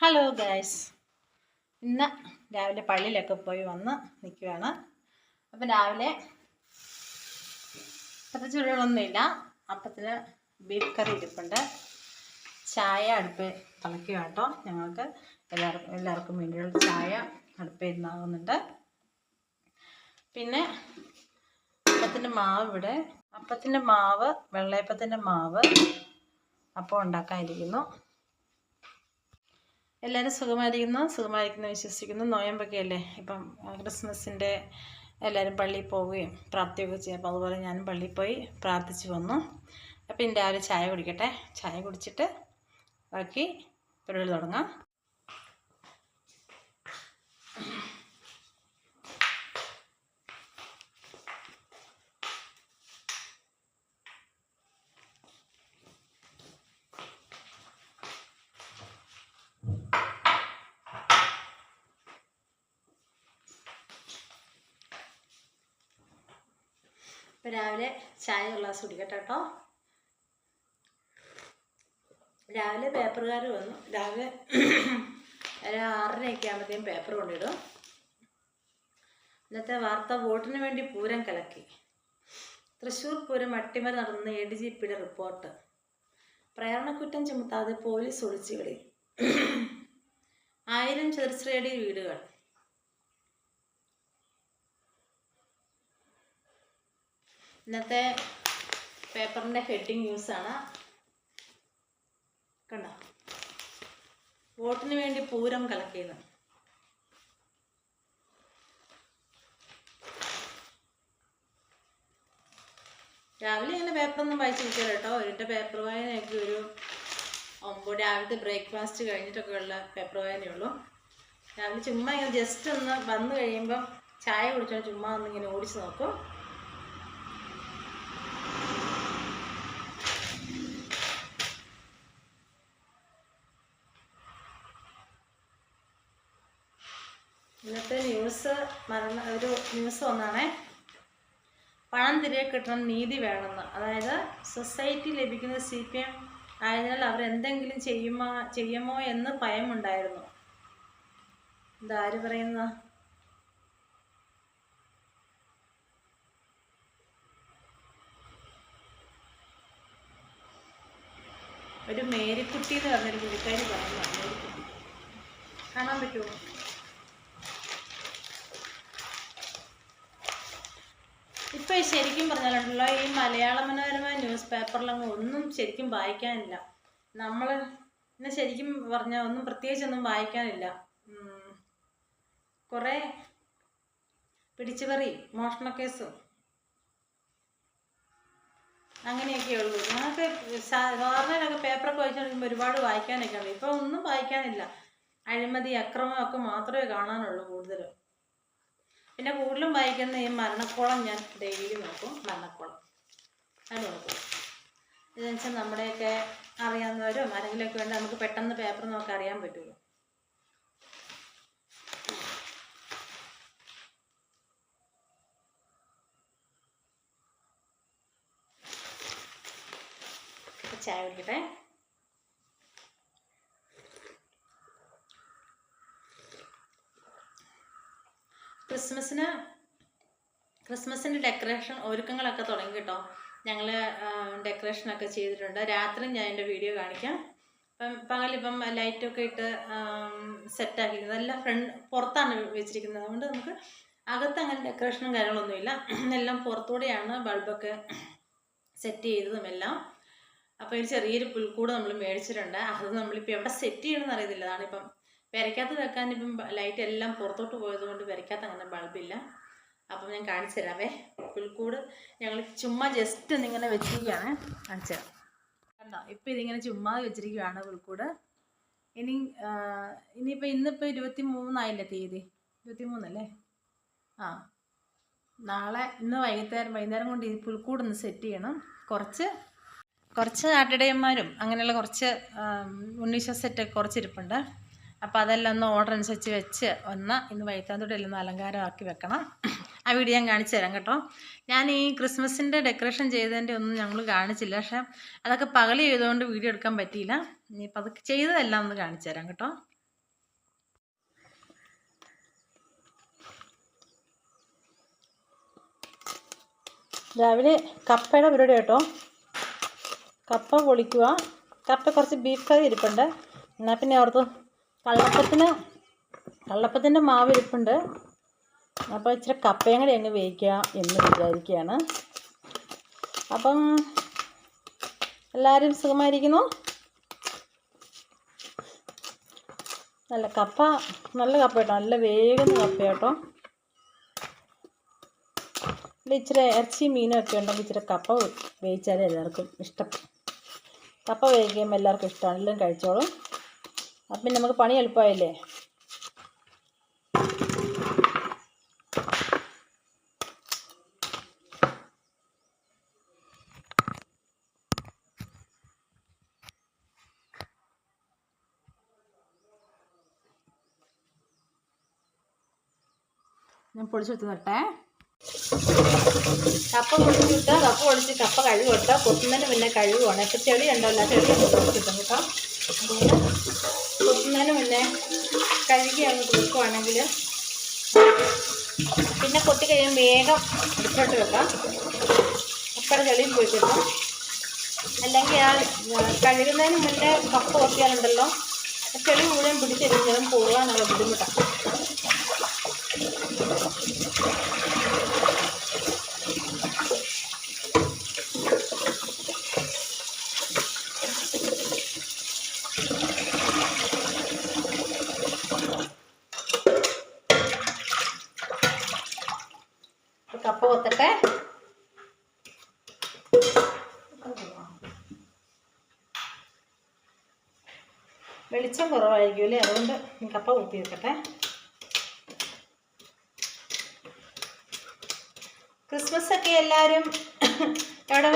Hello guys ഇന്ന് രാവിലെ പള്ളിയിലൊക്കെ പോയി വന്ന് നിൽക്കുകയാണ്. അപ്പം രാവിലെ അത്ര ചൂടുകളൊന്നുമില്ല. അപ്പത്തിന് ബീഫ് കറി ഇരിപ്പുണ്ട്. ചായ അടുപ്പ് തിളയ്ക്കുക കേട്ടോ ഞങ്ങൾക്ക് എല്ലാവർക്കും എല്ലാവർക്കും വേണ്ടിയുള്ള ചായ അടുപ്പ് ഇരുന്നാകുന്നുണ്ട് പിന്നെ അപ്പത്തിന്റെ മാവ് ഇവിടെ. അപ്പത്തിന്റെ മാവ് വെള്ളയപ്പത്തിന്റെ മാവ് അപ്പം ഉണ്ടാക്കാനിരിക്കുന്നു. എല്ലാവരും സുഖമായിരിക്കുന്നു. സുഖമായിരിക്കുന്നു വിശ്വസിക്കുന്നു. നോയമ്പൊക്കെ അല്ലേ ഇപ്പം ക്രിസ്മസിന്റെ എല്ലാവരും പള്ളിയിൽ പോവുകയും പ്രാർത്ഥിക്കുകയൊക്കെ ചെയ്യും. അപ്പോൾ അതുപോലെ ഞാനും പള്ളിയിൽ പോയി പ്രാർത്ഥിച്ച് വന്നു. അപ്പോൾ ഇനി രാവിലെ ചായ കുടിക്കട്ടെ. ചായ കുടിച്ചിട്ട് ബാക്കി പരിപാടി തുടങ്ങാം. ഇപ്പം രാവിലെ ചായ ഒരു ഗ്ലാസ് കുടിക്കട്ടെ കേട്ടോ. രാവിലെ പേപ്പറുകാർ വന്നു. രാവിലെ ഒരു ആറരയൊക്കെ ആകുമ്പോഴത്തേക്കും പേപ്പർ കൊണ്ടിടും. ഇന്നത്തെ വാർത്ത വോട്ടിന് വേണ്ടി പൂരം കലക്കി. തൃശ്ശൂർ പൂരം അട്ടിമറി നടന്ന എ ഡി ജി പിയുടെ റിപ്പോർട്ട്. പ്രേരണക്കുറ്റം ചുമത്താതെ പോലീസ് ഒളിച്ചുകളി. ആയിരം ചതുരശ്രയടി വീടുകൾ. ഇന്നത്തെ പേപ്പറിന്റെ ഹെഡിങ് ന്യൂസാണ്. കണ്ടോ? വോട്ടിന് വേണ്ടി പൂരം കലക്കിയത്. രാവിലെ ഇങ്ങനെ പേപ്പറൊന്നും വായിച്ചിരിക്കില്ല കേട്ടോ. എന്റെ പേപ്പർ വായനയൊക്കെ ഒരു ഒമ്പത് രാവിലത്തെ ബ്രേക്ക്ഫാസ്റ്റ് കഴിഞ്ഞിട്ടൊക്കെ ഉള്ള പേപ്പർ വായനയുള്ളൂ. രാവിലെ ചുമ്മാ ഇങ്ങനെ ജസ്റ്റ് ഒന്ന് വന്നു കഴിയുമ്പം ചായ കുടിച്ചാൽ ചുമ്മാ ഒന്ന് ഇങ്ങനെ ഓടിച്ച് നോക്കും ഇന്നത്തെ ന്യൂസ് മരണ ഒരു ന്യൂസ് വന്നാണേ. പണം തിരികെ കിട്ടണം നീതി വേണമെന്ന്. അതായത് സൊസൈറ്റി ലഭിക്കുന്ന സി പി എം ആയതിനാൽ അവർ എന്തെങ്കിലും ചെയ്യുമോ ചെയ്യുമോ എന്ന് ഭയമുണ്ടായിരുന്നു. ഇതാര് പറയുന്ന ഒരു മേരിക്കുട്ടി എന്ന് പറഞ്ഞൊരു പുള്ളിക്കാരി പറയുന്നു. കാണാൻ പറ്റുമോ? ഇപ്പൊ ശരിക്കും പറഞ്ഞാലുണ്ടല്ലോ ഈ മലയാള മനോരമ ന്യൂസ് പേപ്പറിലൊന്നും ഒന്നും ശരിക്കും വായിക്കാനില്ല. നമ്മൾ പിന്നെ ശരിക്കും പറഞ്ഞ ഒന്നും പ്രത്യേകിച്ചൊന്നും വായിക്കാനില്ല. കുറേ പിടിച്ചുപറി മോഷണക്കേസും അങ്ങനെയൊക്കെ ഉള്ളൂ. ഞങ്ങൾക്ക് സാധാരണയിലൊക്കെ പേപ്പറൊക്കെ വായിച്ചുകൊണ്ടിരിക്കുമ്പോൾ ഒരുപാട് വായിക്കാനൊക്കെ ഉണ്ട്. ഇപ്പൊ ഒന്നും വായിക്കാനില്ല. അഴിമതി അക്രമം ഒക്കെ മാത്രമേ കാണാനുള്ളൂ കൂടുതലും. പിന്നെ കൂടുതലും വായിക്കുന്ന ഈ മരണക്കോളം ഞാൻ ഡെയിലി നോക്കും മരണക്കോളം. അത് നോക്കും. ഇതെന്ന് വെച്ചാൽ നമ്മുടെയൊക്കെ അറിയാവുന്നവരും ആരെങ്കിലുമൊക്കെ വേണ്ട നമുക്ക് പെട്ടെന്ന് പേപ്പർ നോക്കി അറിയാൻ പറ്റുള്ളൂ. ചായ കുടിക്കട്ടെ? ക്രിസ്മസിന് ക്രിസ്മസിന്റെ ഡെക്കറേഷൻ ഒരുക്കങ്ങളൊക്കെ തുടങ്ങി കേട്ടോ. ഞങ്ങൾ ഡെക്കറേഷനൊക്കെ ചെയ്തിട്ടുണ്ട്. രാത്രി ഞാൻ എന്റെ വീഡിയോ കാണിക്കാം. ഇപ്പം പകലിപ്പം ലൈറ്റൊക്കെ ഇട്ട് സെറ്റാക്കിയിരിക്കുന്നത്. എല്ലാം ഫ്രണ്ട് പുറത്താണ് വെച്ചിരിക്കുന്നത്. അതുകൊണ്ട് നമുക്ക് അകത്ത് അങ്ങനെ ഡെക്കറേഷനും കാര്യങ്ങളൊന്നുമില്ല. എല്ലാം പുറത്തൂടെയാണ് ബൾബൊക്കെ സെറ്റ് ചെയ്തതും എല്ലാം. അപ്പോൾ ഒരു ചെറിയൊരു പുൽക്കൂട് നമ്മൾ മേടിച്ചിട്ടുണ്ട്. അത് നമ്മളിപ്പോൾ എവിടെ സെറ്റ് ചെയ്യണമെന്ന് അറിയത്തില്ല. അതാണിപ്പം പെരയ്ക്കകത്ത് വെക്കാൻ ഇപ്പം ലൈറ്റ് എല്ലാം പുറത്തോട്ട് പോയതുകൊണ്ട് പെരയ്ക്കകത്ത് അങ്ങനെ ബൾബില്ല. അപ്പം ഞാൻ കാണിച്ചു തരാവേ. പുൽക്കൂട് ഞങ്ങൾ ചുമ്മാ ജസ്റ്റ് ഒന്നിങ്ങനെ വെച്ചിരിക്കുകയാണ്. കാണിച്ചു തരാം. കണ്ടോ? ഇപ്പം ഇതിങ്ങനെ ചുമ്മാ വെച്ചിരിക്കുകയാണ് പുൽക്കൂട്. ഇനി ഇനിയിപ്പോൾ ഇന്നിപ്പോൾ ഇരുപത്തി മൂന്നായില്ലേ തീയതി? ഇരുപത്തി മൂന്നല്ലേ ആ. നാളെ ഇന്ന് വൈകുന്നേരം വൈകുന്നേരം കൊണ്ട് ഈ പുൽക്കൂട് ഒന്ന് സെറ്റ് ചെയ്യണം. കുറച്ച് കുറച്ച് ആട്ടിടയന്മാരും അങ്ങനെയുള്ള കുറച്ച് ഉണ്ണീശ സെറ്റൊക്കെ കുറച്ചിരിപ്പുണ്ട്. അപ്പോൾ അതെല്ലാം ഒന്ന് ഓർഡർ അനുസരിച്ച് വെച്ച് ഒന്ന് ഇന്ന് വൈത്താന്തൊട്ടിൽ ഒന്ന് അലങ്കാരമാക്കി വെക്കണം. ആ വീഡിയോ ഞാൻ കാണിച്ചു തരാം കേട്ടോ. ഞാൻ ഈ ക്രിസ്മസിന്റെ ഡെക്കറേഷൻ ചെയ്തതിന്റെ ഒന്നും ഞങ്ങൾ കാണിച്ചില്ല. പക്ഷേ അതൊക്കെ പകൽ ചെയ്തുകൊണ്ട് വീഡിയോ എടുക്കാൻ പറ്റിയില്ല. ഇനിയിപ്പോൾ അതൊക്കെ ചെയ്തതെല്ലാം ഒന്ന് കാണിച്ചു തരാം കേട്ടോ. രാവിലെ കപ്പയുടെ പരിപാടി കേട്ടോ. കപ്പ പൊളിക്കുക കപ്പ കുറച്ച് ബീഫ് കറി ഇരിപ്പുണ്ട്. എന്നാൽ പിന്നെ ഓർത്ത് കള്ളപ്പത്തിന് കള്ളപ്പത്തിന്റെ മാവ് ഇരിപ്പുണ്ട് അപ്പോൾ ഇച്ചിരി കപ്പയും കൂടി അങ്ങ് വേവിക്കുക എന്ന് വിചാരിക്കുകയാണ്. അപ്പം എല്ലാവരും സുഖമായിരിക്കുന്നു? നല്ല കപ്പ നല്ല കപ്പ കേട്ടോ. നല്ല വേഗം കപ്പ കേട്ടോ. ഇച്ചിരി ഇറച്ചി മീനൊക്കെ ഉണ്ടെങ്കിൽ ഇച്ചിരി കപ്പ വേവിച്ചാലേ എല്ലാവർക്കും ഇഷ്ടം. കപ്പ വേവിക്കുമ്പോൾ എല്ലാവർക്കും ഇഷ്ടമാണ് എല്ലാം കഴിച്ചോളും. അപ്പം പിന്നെ നമുക്ക് പണി എളുപ്പമായില്ലേ ഞാൻ പൊളിച്ചെടുത്ത് തരട്ടെ കപ്പ പൊളിച്ചിട്ട് കപ്പ പൊളിച്ച് കപ്പ കഴുകട്ടെ കൊത്തുന്നതിന് മുന്നേ കഴുകുവാണ്. ഇപ്പം ചെളി ഉണ്ടല്ലോ ചെളി ഒന്ന് പൊളിച്ചിട്ടും കേട്ടോ അതുകൊണ്ട് കൊത്തുന്നതിന് മുന്നേ കഴുകി അങ്ങ് കൊടുക്കുവാണെങ്കിൽ പിന്നെ കൊത്തി കഴിയുമ്പോൾ വേഗം എടുത്തോട്ട് വെക്കാം. അപ്പുറം ചെളിയും പോയി അല്ലെങ്കിൽ ആ കഴുകുന്നതിന് മുന്നേ കപ്പ് കൊത്തിയാലുണ്ടല്ലോ ചെളി മുഴുവൻ പിടിച്ചെടുക്കുന്നതും പോകാനുള്ള ബുദ്ധിമുട്ടാണ് അപ്പൊ കപ്പ കൊത്തട്ടെ വെളിച്ചം കുറവായിരിക്കും അല്ലേ? അതുകൊണ്ട് കപ്പ കുത്തി വെക്കട്ടെ. ക്രിസ്മസ് ഒക്കെ എല്ലാവരും എവിടെ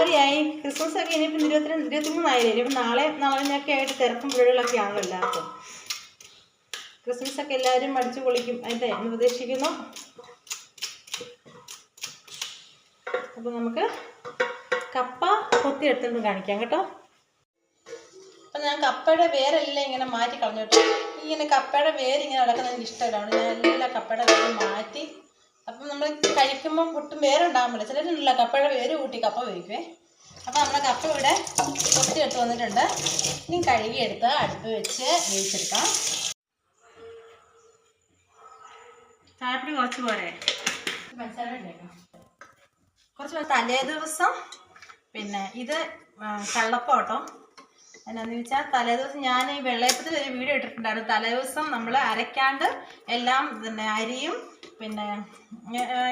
ക്രിസ്മസ് ഒക്കെ ഇനിയിപ്പം ഇരുപത്തിരണ്ട് ഇരുപത്തിമൂന്നായില്ലേ? ഇനിയിപ്പം നാളെ നാളിനൊക്കെ ആയിട്ട് തിരക്കും പുഴകളൊക്കെ ആണല്ലോ എല്ലാവർക്കും. ക്രിസ്മസ് ഒക്കെ എല്ലാവരും അടിച്ചു പൊളിക്കും. അതിന്റെ എന്ന് പ്രതീക്ഷിക്കുന്നു. അപ്പോൾ നമുക്ക് കപ്പ കൊത്തി എടുത്തുകൊണ്ട് കാണിക്കാം കേട്ടോ. അപ്പം ഞാൻ കപ്പയുടെ വേരെല്ലാം ഇങ്ങനെ മാറ്റി കളഞ്ഞു കേട്ടോ. ഇങ്ങനെ കപ്പയുടെ വേര് ഇങ്ങനെ കിടക്കുന്നത് എനിക്ക് ഇഷ്ടമല്ല. അതുകൊണ്ട് ഞാൻ എല്ലാ കപ്പയുടെ വേര് മാറ്റി. അപ്പം നമ്മൾ കഴിക്കുമ്പം ഒട്ടും വേരുണ്ടാകുമ്പോൾ ചിലരുണ്ടല്ലോ കപ്പയുടെ വേര് കൂട്ടി കപ്പ വേവിക്കുവേ. അപ്പം നമ്മുടെ കപ്പ ഇവിടെ കൊത്തി എടുത്ത് വന്നിട്ടുണ്ട്. ഇനി കഴുകിയെടുത്ത് അടുപ്പ് വെച്ച് വേവിച്ചെടുക്കാം. ചായപ്പൊടി കുറച്ച് പോരെ? പഞ്ചസാര കുറച്ച് തലേ ദിവസം പിന്നെ ഇത് കള്ളപ്പോട്ടോ എന്നാന്ന് വെച്ചാൽ തലേദിവസം ഞാൻ ഈ വെള്ളയപ്പത്തിൽ ഒരു വീഡിയോ ഇട്ടിട്ടുണ്ടായിരുന്നു. തലേ ദിവസം നമ്മൾ അരയ്ക്കാണ്ട് എല്ലാം പിന്നെ അരിയും പിന്നെ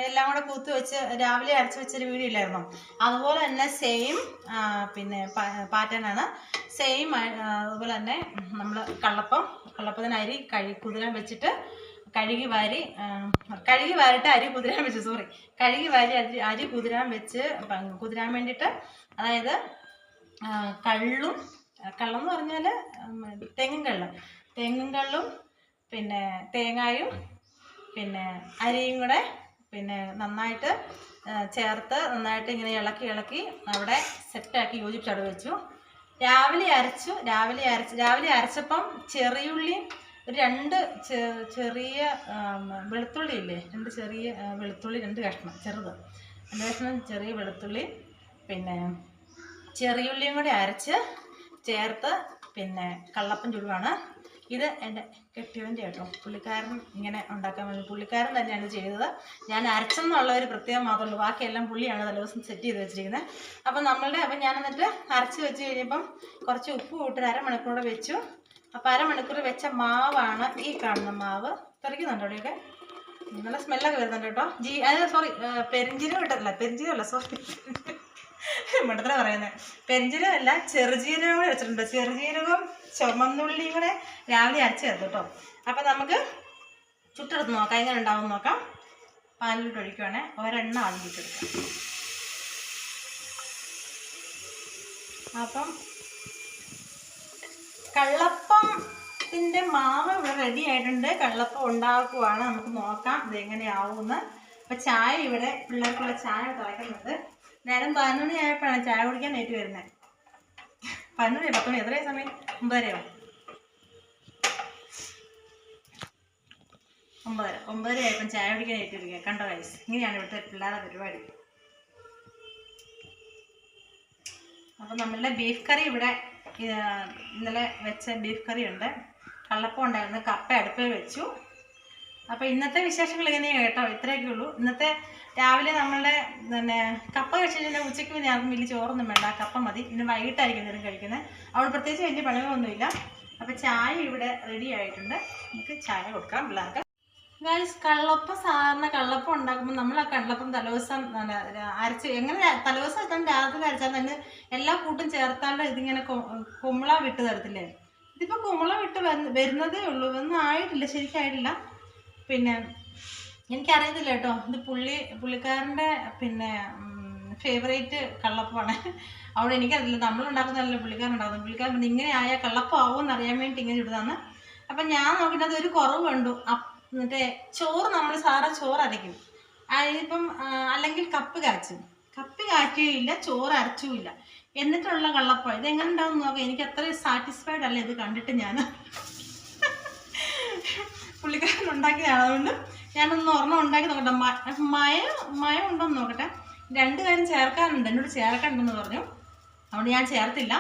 എല്ലാം കൂടെ കൂത്ത് വെച്ച് രാവിലെ അരച്ച് വെച്ചൊരു വീഡിയോ ഇല്ലായിരുന്നു. അതുപോലെ തന്നെ സെയിം പിന്നെ പാറ്റേണാണ് സെയിം അതുപോലെ തന്നെ നമ്മൾ കള്ളപ്പം കള്ളപ്പത്തിന് അരി കഴി കുതിരാൻ വെച്ചിട്ട് കഴുകി വാരി കഴുകി വാരിട്ട് അരി കുതിരാൻ വെച്ച് സോറി കഴുകി വാരി അരി അരി കുതിരാൻ വെച്ച് കുതിരാൻ വേണ്ടിയിട്ട് അതായത് കള്ളും കള്ളം എന്ന് പറഞ്ഞാൽ തെങ്ങും കള്ളം. തെങ്ങും കള്ളും പിന്നെ തേങ്ങായും പിന്നെ അരിയും കൂടെ പിന്നെ നന്നായിട്ട് ചേർത്ത് നന്നായിട്ട് ഇങ്ങനെ ഇളക്കി ഇളക്കി അവിടെ സെറ്റാക്കി യോജിപ്പിച്ചവിടെ വെച്ചു. രാവിലെ അരച്ചു രാവിലെ അരച്ച് രാവിലെ അരച്ചപ്പം ചെറിയുള്ളിയും ഒരു രണ്ട് ചെറിയ വെളുത്തുള്ളി ഇല്ലേ രണ്ട് ചെറിയ വെളുത്തുള്ളി രണ്ട് കഷ്ണം ചെറുത്. രണ്ട് കഷ്ണം ചെറിയ വെളുത്തുള്ളി പിന്നെ ചെറിയുള്ളിയും കൂടി അരച്ച് ചേർത്ത് പിന്നെ കള്ളപ്പം ചുടുവാണ്. ഇത് എന്റെ കെട്ടിയവന്റെ കേട്ടോ. പുള്ളിക്കാരൻ ഇങ്ങനെ ഉണ്ടാക്കാൻ വേണ്ടി പുള്ളിക്കാരൻ തന്നെയാണ് ചെയ്തത്. ഞാൻ അരച്ചെന്നുള്ള ഒരു പ്രത്യേകം മാത്രമേ ഉള്ളൂ. ബാക്കിയെല്ലാം പുള്ളിയാണ് ദിവസം സെറ്റ് ചെയ്ത് വെച്ചിരിക്കുന്നത്. അപ്പം നമ്മളുടെ അപ്പം ഞാൻ എന്നിട്ട് അരച്ച് വെച്ച് കഴിഞ്ഞപ്പം കുറച്ച് ഉപ്പ് കൂട്ടി അരമണിക്കൂർ കൂടെ വെച്ചു. അപ്പം അരമണിക്കൂർ വെച്ച മാവാണ് ഈ കാണുന്ന മാവ്. തെറിക്കുന്നുണ്ടോ അവിടെയൊക്കെ? നല്ല സ്മെല്ലൊക്കെ വരുന്നുണ്ട് കേട്ടോ. ജീ അതെ സോറി പെരിഞ്ചീരകം ഇട്ടല്ല പെരിഞ്ചീരകം അല്ല സോറി മണ്ടത്തര പറയുന്നത് അല്ല ചെറുജീരകം കൂടെ വെച്ചിട്ടുണ്ട്. ചെറുജീരകവും ചുമന്നുള്ളിയും കൂടെ രാവിലെ അരച്ച് ചേർത്ത് കേട്ടോ. അപ്പം നമുക്ക് ചുട്ടെടുത്ത് നോക്കാം. എങ്ങനെ ഉണ്ടാവും നോക്കാം. പാലിലോട്ട് ഒഴിക്കുവാണേ. ഒരെണ്ണ ആദ്യം ചുട്ടെടുക്കാം. അപ്പം കള്ളപ്പത്തിന്റെ മാവ് ഇവിടെ റെഡി ആയിട്ടുണ്ട്. കള്ളപ്പം ഉണ്ടാക്കുവാണ്. നമുക്ക് നോക്കാം ഇതെങ്ങനെയാവുമെന്ന് അപ്പം ചായ ഇവിടെ പിള്ളേർക്കുള്ള ചായ തിളയ്ക്കുന്നുണ്ട് നേരം പതിനൊന്ന് മണി ആയപ്പോഴാണ് ചായ കുടിക്കാൻ ഏറ്റു വരുന്നത് പതിനൊന്ന് മണി പത്ത് മണി എത്രയും സമയം? ഒമ്പതരയോ? ഒമ്പതര. ഒമ്പതര ആയപ്പം ചായ കുടിക്കാൻ ഏറ്റു വരിക കണ്ടോ വയസ്സ് ഇങ്ങനെയാണ് ഇവിടുത്തെ പിള്ളേരുടെ പരിപാടി. അപ്പം നമ്മളുടെ ബീഫ് കറി ഇവിടെ ഇന്നലെ വെച്ച ബീഫ് കറി ഉണ്ട്. കള്ളപ്പം ഉണ്ടായിരുന്നു. കപ്പ അടുപ്പിൽ വെച്ചു. അപ്പോൾ ഇന്നത്തെ വിശേഷങ്ങൾ ഇങ്ങനെയാണ് കേട്ടോ. ഇത്രയൊക്കെ ഉള്ളൂ. ഇന്നത്തെ രാവിലെ നമ്മളുടെ പിന്നെ കപ്പ കഴിച്ചിട്ടുണ്ടെങ്കിൽ ഉച്ചയ്ക്ക് പിന്നെ ആർക്കും വലിയ ചോറൊന്നും വേണ്ട. കപ്പ മതി. ഇന്ന് വൈകിട്ടായിരിക്കും എന്തെങ്കിലും കഴിക്കുന്നത്. അവിടെ പ്രത്യേകിച്ച് വലിയ പണികളൊന്നുമില്ല. അപ്പോൾ ചായ ഇവിടെ റെഡി ആയിട്ടുണ്ട്. നമുക്ക് ചായ കൊടുക്കാം പിള്ളേർക്ക്. ഗൈസ് കള്ളപ്പം സാധാരണ കള്ളപ്പം ഉണ്ടാക്കുമ്പോൾ നമ്മൾ ആ കള്ളപ്പം തലേദിവസം അരച്ച് എങ്ങനെ തലേദിവസം തന്നെ രാത്രി അരച്ചാൽ തന്നെ എല്ലാ കൂട്ടും ചേർത്താണ്ട് ഇതിങ്ങനെ കുമ്പള വിട്ട് തരത്തില്ലേ? ഇതിപ്പോൾ കുമ്പള വിട്ട് വരുന്ന- വരുന്നതേ ഉള്ളൂ. ഒന്നും ആയിട്ടില്ല. ശരിക്കായിട്ടില്ല. പിന്നെ എനിക്കറിയത്തില്ല കേട്ടോ. ഇത് പുള്ളി പുള്ളിക്കാരന്റെ പിന്നെ ഫേവറേറ്റ് കള്ളപ്പമാണ്. അവിടെ എനിക്കറിയില്ല നമ്മളുണ്ടാക്കുന്നതല്ല പുള്ളിക്കാരൻ ഉണ്ടാക്കുന്നത് പുള്ളിക്കാരൻ ഇങ്ങനെ ആയാൽ കള്ളപ്പാവും എന്നറിയാൻ വേണ്ടി ഇങ്ങനെ ഇടുന്നതാണ് അപ്പം ഞാൻ നോക്കിയിട്ട് അത് ഒരു കുറവ് കണ്ടു. മറ്റേ ചോറ് നമ്മൾ സാറ ചോറ് അരയ്ക്കും. അതിപ്പം അല്ലെങ്കിൽ കപ്പ് കാച്ചും. കപ്പ് കാറ്റുകയില്ല ചോറ് അരച്ചുമില്ല. എന്നിട്ടുള്ള കള്ളപ്പം ഇതെങ്ങനെ ഉണ്ടാവും നോക്കാം. എനിക്ക് അത്ര സാറ്റിസ്ഫൈഡ് അല്ല ഇത് കണ്ടിട്ട് ഞാൻ. പുള്ളിക്കാരൻ ഉണ്ടാക്കിയതാണ്. അതുകൊണ്ട് ഞാനൊന്ന് ഒരെണ്ണം ഉണ്ടാക്കി നോക്കട്ടെ. മയ മയ ഉണ്ടോന്ന് നോക്കട്ടെ. രണ്ട് കാര്യം ചേർക്കാനുണ്ട് എന്നോട് ചേർക്കണ്ടെന്ന് പറഞ്ഞു. അതുകൊണ്ട് ഞാൻ ചേർത്തില്ല.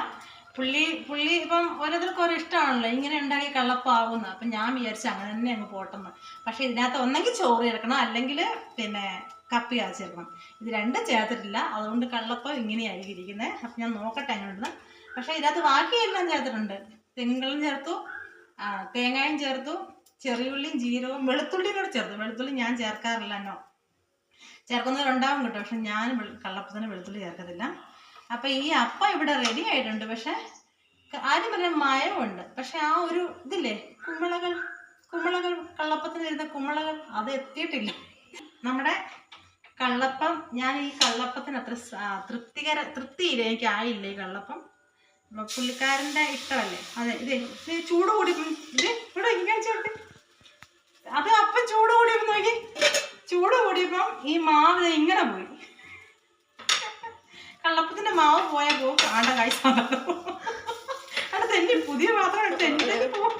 പുള്ളി പുള്ളി ഇപ്പം ഓരോരുത്തർക്ക് ഓരോ ഇഷ്ടമാണല്ലോ. ഇങ്ങനെ ഉണ്ടാക്കി കള്ളപ്പാവുന്ന. അപ്പം ഞാൻ വിചാരിച്ചു അങ്ങനെ തന്നെ അങ്ങ് പോട്ടെന്ന്. പക്ഷേ ഇതിനകത്ത് ഒന്നെങ്കിൽ ചോറ് ചേർക്കണം. അല്ലെങ്കിൽ പിന്നെ കപ്പി ചേർക്കണം. ഇത് രണ്ടും ചേർത്തിട്ടില്ല. അതുകൊണ്ട് കള്ളപ്പം ഇങ്ങനെയായിരിക്കും ഇരിക്കുന്നത് അപ്പം ഞാൻ നോക്കട്ടെ അങ്ങോട്ട് പക്ഷേ ഇതിനകത്ത് ബാക്കിയെല്ലാം ചേർത്തിട്ടുണ്ട്. തെങ്ങളും ചേർത്തു. തേങ്ങയും ചേർത്തു. ചെറിയുള്ളിയും ജീരകവും വെളുത്തുള്ളിയും കൂടെ ചേർത്തു. വെളുത്തുള്ളി ഞാൻ ചേർക്കാറില്ല എന്നോ. ചേർക്കുന്നവരുണ്ടാവും കേട്ടോ. പക്ഷെ ഞാൻ കള്ളപ്പത്തിന് വെളുത്തുള്ളി ചേർക്കത്തില്ല. അപ്പം ഈ അപ്പം ഇവിടെ റെഡി ആയിട്ടുണ്ട്. പക്ഷെ ആദ്യം പറഞ്ഞ മയമുണ്ട് പക്ഷെ ആ ഒരു ഇതില്ലേ? കുമ്പളകൾ കുമ്പളകൾ കള്ളപ്പത്തിന് വരുന്ന കുമ്പളകൾ അത് എത്തിയിട്ടില്ല. നമ്മുടെ കള്ളപ്പം ഞാൻ ഈ കള്ളപ്പത്തിന് അത്ര തൃപ്തികര തൃപ്തിയില്ല. എനിക്ക് ആയില്ല ഈ കള്ളപ്പം. പുള്ളിക്കാരന്റെ ഇഷ്ടമല്ലേ? അതെ ഇതേ ചൂട് കൂടി ഇത് ഇവിടെ ഇങ്ങനെ ചേർത്ത്. അത് അപ്പം ചൂട് കൂടിയപ്പോ നോക്കി. ചൂട് കൂടിയപ്പം ഈ മാവ് ഇങ്ങനെ പോയി. കള്ളപ്പത്തിന്റെ മാവ് പോയാൽ പോകും. ആണ്ട കാഴ്ച അവിടെ തന്നെ പുതിയ പാത്രം എടുത്ത് എന്റെ പോകും